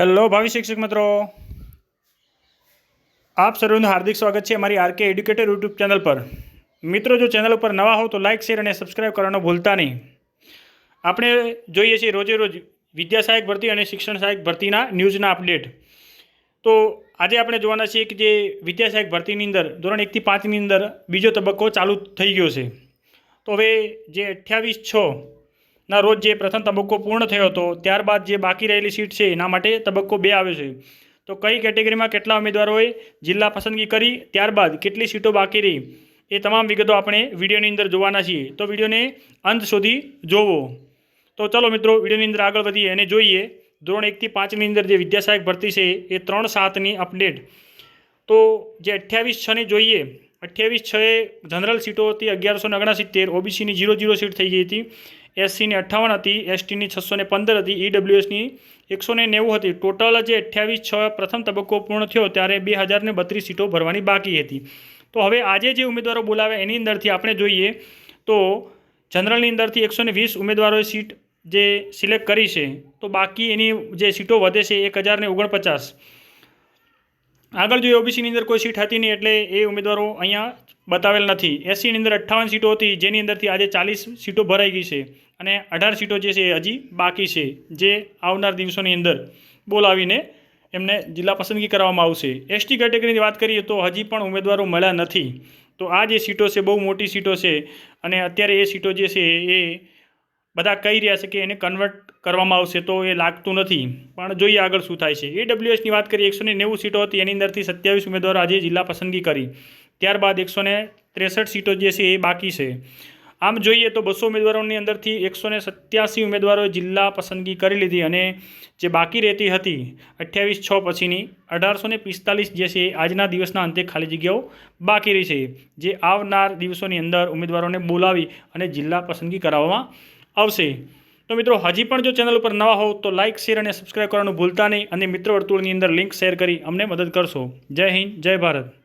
Hello ભાવિ શિક્ષક મિત્રો. આપ સર્વનું હાર્દિક સ્વાગત છે અમારી આરકે એડ્યુકેટર યુટ્યુબ ચેનલ પર. મિત્રો, જો ચેનલ ઉપર નવા હો તો લાઇક શેર અને સબસ્ક્રાઇબ કરવાનું ભૂલતા નહીં. આપણે જોઈએ છીએ રોજે રોજ વિદ્યા સહાયક ભરતી અને શિક્ષણ સહાયક ભરતીના ન્યૂઝના અપડેટ. તો આજે આપણે જોવાના છીએ કે જે વિદ્યા સહાયક ભરતીની અંદર, ધોરણ એકથી પાંચની અંદર બીજો તબક્કો ચાલુ થઈ ગયો છે. તો હવે જે અઠ્યાવીસ છ ના, રોજ જે પ્રથમ તબક્કો પૂર્ણ થયો હતો, ત્યારબાદ જે બાકી રહેલી સીટ છે, એના માટે તબક્કો બે આવ્યો છે. તો કઈ કેટેગરીમાં કેટલા ઉમેદવારોએ જિલ્લા પસંદગી કરી, ત્યારબાદ કેટલી સીટો બાકી રહી, એ તમામ વિગતો આપણે વિડીયોની અંદર જોવાના છીએ. તો વિડીયોને અંત સુધી જોવો. તો ચલો મિત્રો, વિડીયોની અંદર આગળ વધીએ અને જોઈએ, ધોરણ એકથી પાંચની અંદર જે વિદ્યાસહાયક ભરતી છે, એ ત્રણ સાતની અપડેટ. તો જે અઠ્યાવીસ છની જોઈએ, અઠ્યાવીસ છ એ જનરલ સીટો હતી અગિયારસો ઓગણસિત્તેર, ઓબીસીની જીરો જીરો સીટ થઈ ગઈ હતી. એસસીની અઠ્ઠાવન હતી, એસટીની છસો ને પંદર હતી, ઈડબ્લ્યુએસની એકસો ને નેવું હતી. ટોટલ જે અઠ્યાવીસ, છ પ્રથમ તબક્કો પૂર્ણ થયો ત્યારે બે હજાર ને બત્રીસ સીટો ભરવાની બાકી હતી. તો હવે આજે જે ઉમેદવારો બોલાવે એની અંદરથી આપણે જોઈએ તો જનરલની અંદરથી એકસો ને વીસ ઉમેદવારોએ સીટ જે સિલેક્ટ કરી છે, તો બાકી એની જે સીટો વધે છે એક હજાર ને ઓગણપચાસ. આગળ જોઈએ ઓબીસીની અંદર કોઈ સીટ હતી નહીં એટલે એ ઉમેદવારો અહીંયા બતાવેલ નથી. એસસીની અંદર અઠ્ઠાવન સીટો હતી, જેની અંદરથી આજે ચાલીસ સીટો ભરાઈ ગઈ છે અને અઢાર સીટો જે છે એ હજી બાકી છે, જે આવનાર દિવસોની અંદર બોલાવીને એમને જિલ્લા પસંદગી કરવામાં આવશે. એસટી કેટેગરીની વાત કરીએ તો હજી પણ ઉમેદવારો મળ્યા નથી. તો આ જે સીટો છે, બહુ મોટી સીટો છે અને અત્યારે એ સીટો જે છે એ બધા કહી રહ્યા છે કે એને કન્વર્ટ કરવામાં આવશે તો એ લાગતું નથી. પણ જોઈએ આગળ શું થાય છે. એડબ્લ્યુએસની વાત કરીએ, એકસો નેવું સીટો હતી, એની અંદરથી સત્યાવીસ ઉમેદવારો આજે જિલ્લા પસંદગી કરી. ત્યારબાદ એકસો ત્રેસઠ સીટો જે છે એ બાકી છે. આમ જોઈએ તો બસો ઉમેદવારોની અંદરથી એકસો ને સત્યાસી ઉમેદવારોએ જિલ્લા પસંદગી કરી લીધી અને જે બાકી રહેતી હતી, અઠ્યાવીસ છ પછીની, અઢારસો ને પિસ્તાલીસ જે છે આજના દિવસના અંતે ખાલી જગ્યાઓ બાકી રહી છે. જે આવનાર દિવસોની અંદર ઉમેદવારોને બોલાવી અને જિલ્લા પસંદગી કરાવવામાં આવશે. તો મિત્રો, હજી પણ જો ચેનલ ઉપર નવા હોવ તો લાઇક શેર અને સબસ્ક્રાઇબ કરવાનું ભૂલતા નહીં. અને મિત્ર વર્તુળની અંદર લિંક શેર કરી અમને મદદ કરશો. જય હિન્દ, જય ભારત.